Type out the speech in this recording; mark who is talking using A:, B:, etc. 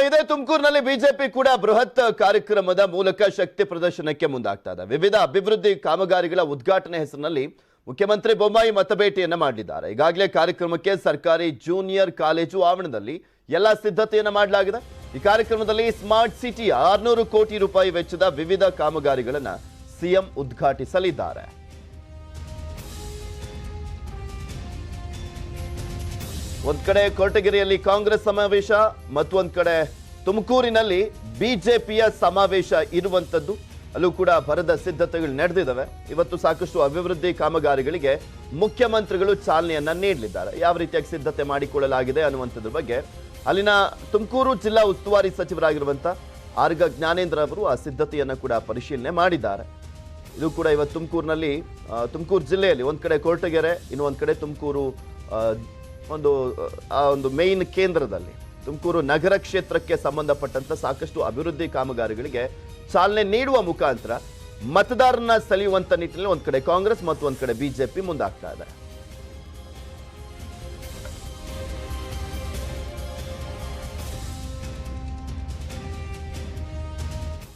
A: ಇದೇ ತುಮಕೂರಿನಲ್ಲಿ ಬಿಜೆಪಿ ಕೂಡ ಬೃಹತ್ ಕಾರ್ಯಕ್ರಮದ ಮೂಲಕ ಶಕ್ತಿ ಪ್ರದರ್ಶನಕ್ಕೆ ಮುಂದಾಗ್ತಾ ಇದೆ. ವಿವಿಧ ಅಭಿವೃದ್ಧಿ ಕಾಮಗಾರಿಗಳ ಉದ್ಘಾಟನೆ ಹೆಸರಿನಲ್ಲಿ ಮುಖ್ಯಮಂತ್ರಿ ಬೊಮ್ಮಾಯಿ ಮತಭೇಟಿಯನ್ನ ಮಾಡಲಿದ್ದಾರೆ ಈಗಾಗಲೇ ಕಾರ್ಯಕ್ರಮಕ್ಕೆ ಸರ್ಕಾರಿ ಜೂನಿಯರ್ ಕಾಲೇಜು ಆವರಣದಲ್ಲಿ ಎಲ್ಲ ಸಿದ್ಧತೆಯನ್ನು ಮಾಡಲಾಗಿದೆ. ಈ ಕಾರ್ಯಕ್ರಮದಲ್ಲಿ ಸ್ಮಾರ್ಟ್ ಸಿಟಿ ಆರ್ನೂರು ಕೋಟಿ ರೂಪಾಯಿ ವೆಚ್ಚದ ವಿವಿಧ ಕಾಮಗಾರಿಗಳನ್ನ ಸಿಎಂ ಉದ್ಘಾಟಿಸಲಿದ್ದಾರೆ. ಒಂದ್ ಕಡೆ ಕೊರಟಗೆರೆಯಲ್ಲಿ ಕಾಂಗ್ರೆಸ್ ಸಮಾವೇಶ, ಮತ್ತೊಂದ್ ಕಡೆ ತುಮಕೂರಿನಲ್ಲಿ ಬಿಜೆಪಿಯ ಸಮಾವೇಶ ಇರುವಂತದ್ದು. ಅಲ್ಲೂ ಕೂಡ ಭರದ ಸಿದ್ಧತೆಗಳು ನಡೆದಿದ್ದಾವೆ. ಇವತ್ತು ಸಾಕಷ್ಟು ಅಭಿವೃದ್ಧಿ ಕಾಮಗಾರಿಗಳಿಗೆ ಮುಖ್ಯಮಂತ್ರಿಗಳು ಚಾಲನೆಯನ್ನ ನೀಡಲಿದ್ದಾರೆ. ಯಾವ ರೀತಿಯಾಗಿ ಸಿದ್ಧತೆ ಮಾಡಿಕೊಳ್ಳಲಾಗಿದೆ ಅನ್ನುವಂಥದ್ರ ಬಗ್ಗೆ ಅಲ್ಲಿನ ತುಮಕೂರು ಜಿಲ್ಲಾ ಉಸ್ತುವಾರಿ ಸಚಿವರಾಗಿರುವಂತ ಆರ್ಗ ಜ್ಞಾನೇಂದ್ರ ಅವರು ಆ ಸಿದ್ಧತೆಯನ್ನು ಕೂಡ ಪರಿಶೀಲನೆ ಮಾಡಿದ್ದಾರೆ. ಇದು ಕೂಡ ಇವತ್ತು ತುಮಕೂರಿನಲ್ಲಿ ತುಮಕೂರು ಜಿಲ್ಲೆಯಲ್ಲಿ ಒಂದ್ ಕಡೆ ಕೊರಟಗೆರೆ ಇನ್ನೊಂದ್ ಕಡೆ ತುಮಕೂರು ಒಂದು, ಆ ಒಂದು ಮೇನ್ ಕೇಂದ್ರದಲ್ಲಿ ತುಮಕೂರು ನಗರ ಕ್ಷೇತ್ರಕ್ಕೆ ಸಂಬಂಧಪಟ್ಟಂತ ಸಾಕಷ್ಟು ಅಭಿವೃದ್ಧಿ ಕಾಮಗಾರಿಗಳಿಗೆ ಚಾಲನೆ ನೀಡುವ ಮುಖಾಂತರ ಮತದಾರನ ಸೆಳೆಯುವಂತ ನಿಟ್ಟಿನಲ್ಲಿ ಒಂದು ಕಡೆ ಕಾಂಗ್ರೆಸ್ ಮತ್ತು ಒಂದು ಕಡೆ ಬಿಜೆಪಿ ಮುಂದಾಗ್ತಾ ಇದೆ